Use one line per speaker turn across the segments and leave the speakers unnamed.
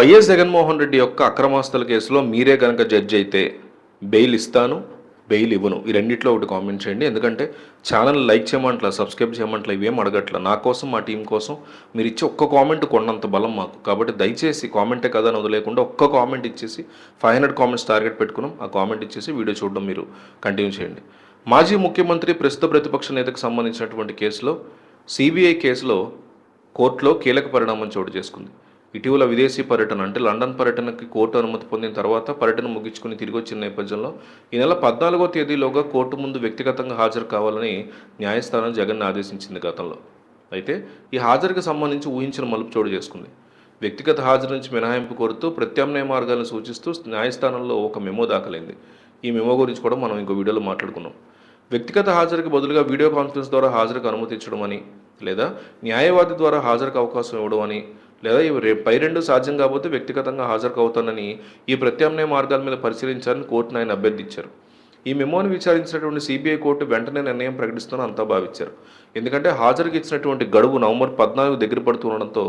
YS Jaganmohan Reddy యొక్క అక్రమాస్తుల కేసులో మీరే కనుక జడ్జి అయితే బెయిల్ ఇస్తాను బెయిల్ ఇవ్వను. ఈ రెండిట్లో ఒకటి కామెంట్ చేయండి. ఎందుకంటే ఛానల్ లైక్ చేయమంటలా సబ్స్క్రైబ్ చేయమంటలా ఇవేం అడగట్లా. నా కోసం మా టీం కోసం మీరు ఇచ్చే ఒక్క కామెంట్ కొన్నంత బలం మాకు. కాబట్టి దయచేసి కామెంటే కదా అని వదిలేకుండా ఒక్క కామెంట్ ఇచ్చేసి ఫైవ్ హండ్రెడ్ కామెంట్స్ టార్గెట్ పెట్టుకున్నాం. ఆ కామెంట్ ఇచ్చేసి వీడియో చూడడం మీరు కంటిన్యూ చేయండి. మాజీ ముఖ్యమంత్రి ప్రస్తుత ప్రతిపక్ష నేతకు సంబంధించినటువంటి కేసులో సిబిఐ కేసులో కోర్టులో కీలక పరిణామం చోటు చేసుకుంది. ఇటీవల విదేశీ పర్యటన అంటే లండన్ పర్యటనకి కోర్టు అనుమతి పొందిన తర్వాత పర్యటన ముగించుకుని తిరిగి వచ్చిన నేపథ్యంలో ఈ నెల పద్నాలుగో తేదీలోగా కోర్టు ముందు వ్యక్తిగతంగా హాజరు కావాలని న్యాయస్థానం జగన్ ఆదేశించింది గతంలో. అయితే ఈ హాజరుకి సంబంధించి ఊహించిన మలుపు చోటు చేసుకుంది. వ్యక్తిగత హాజరు నుంచి మినహాయింపు కోరుతూ ప్రత్యామ్నాయ మార్గాలను సూచిస్తూ న్యాయస్థానంలో ఒక మెమో దాఖలైంది. ఈ మెమో గురించి కూడా మనం ఇంకో వీడియోలో మాట్లాడుకున్నాం. వ్యక్తిగత హాజరుకి బదులుగా వీడియో కాన్ఫరెన్స్ ద్వారా హాజరుకు అనుమతించడం అని లేదా న్యాయవాది ద్వారా హాజరుకు అవకాశం ఇవ్వడం అని లేదా ఇవి పై రెండు సాధ్యం కాకపోతే వ్యక్తిగతంగా హాజరు అవుతానని ఈ ప్రత్యామ్నాయ మార్గాల మీద పరిశీలించాలని కోర్టును ఆయన అభ్యర్థించారు ఈ మెమోని విచారించినటువంటి సిబిఐ కోర్టు వెంటనే నిర్ణయం ప్రకటిస్తున్న అంతా భావించారు. ఎందుకంటే హాజరుకి ఇచ్చినటువంటి గడువు నవంబర్ పద్నాలుగు దగ్గర పడుతుండడంతో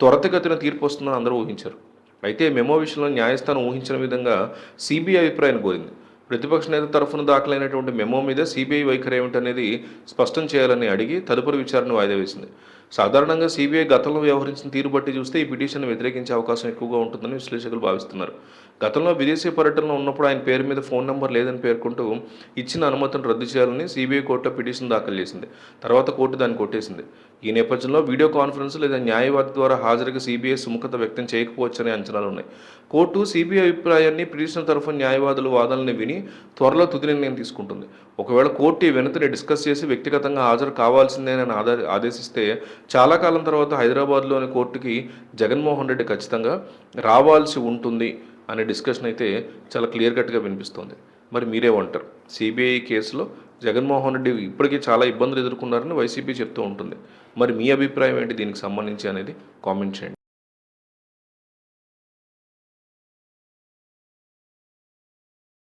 త్వరితగతిన తీర్పు వస్తుందని అందరూ ఊహించారు. అయితే మెమో విషయంలో న్యాయస్థానం ఊహించిన విధంగా సిబిఐ అభిప్రాయాన్ని కోరింది. ప్రతిపక్ష నేత తరఫున దాఖలైనటువంటి మెమో మీద సిబిఐ వైఖరి ఏమిటనేది స్పష్టం చేయాలని అడిగి తదుపరి విచారణ వాయిదా వేసింది. సాధారణంగా సిబిఐ గతంలో వ్యవహరించిన తీరు బట్టి చూస్తే ఈ పిటిషన్ వ్యతిరేకించే అవకాశం ఎక్కువగా ఉంటుందని విశ్లేషకులు భావిస్తున్నారు. గతంలో విదేశీ పర్యటనలో ఉన్నప్పుడు ఆయన పేరు మీద ఫోన్ నెంబర్ లేదని పేర్కొంటూ ఇచ్చిన అనుమతిని రద్దు చేయాలని సిబిఐ కోర్టులో పిటిషన్ దాఖలు చేసింది. తర్వాత కోర్టు దాన్ని కొట్టేసింది. ఈ నేపథ్యంలో వీడియో కాన్ఫరెన్స్ లేదా న్యాయవాది ద్వారా హాజరుగా సిబిఐ సుముఖత వ్యక్తం చేయకపోవచ్చనే అంచనాలు ఉన్నాయి. కోర్టు సిబిఐ అభిప్రాయాన్ని పిటిషన్ తరఫున న్యాయవాదుల వాదనల్ని విని త్వరలో తుది నిర్ణయం తీసుకుంటుంది. ఒకవేళ కోర్టు ఈ వెనుకని డిస్కస్ చేసి వ్యక్తిగతంగా హాజరు కావాల్సిందేనని ఆదేశిస్తే చాలా కాలం తర్వాత హైదరాబాద్లోని కోర్టుకి జగన్మోహన్ రెడ్డి ఖచ్చితంగా రావాల్సి ఉంటుంది అనే డిస్కషన్ అయితే చాలా క్లియర్ కట్గా వినిపిస్తోంది. మరి మీరేమంటారు? సిబిఐ కేసులో జగన్మోహన్ రెడ్డి ఇప్పటికీ చాలా ఇబ్బందులు ఎదుర్కొన్నారని వైసీపీ చెప్తూ ఉంటుంది. మరి మీ అభిప్రాయం ఏంటి? దీనికి సంబంధించి అనేది కామెంట్ చేయండి.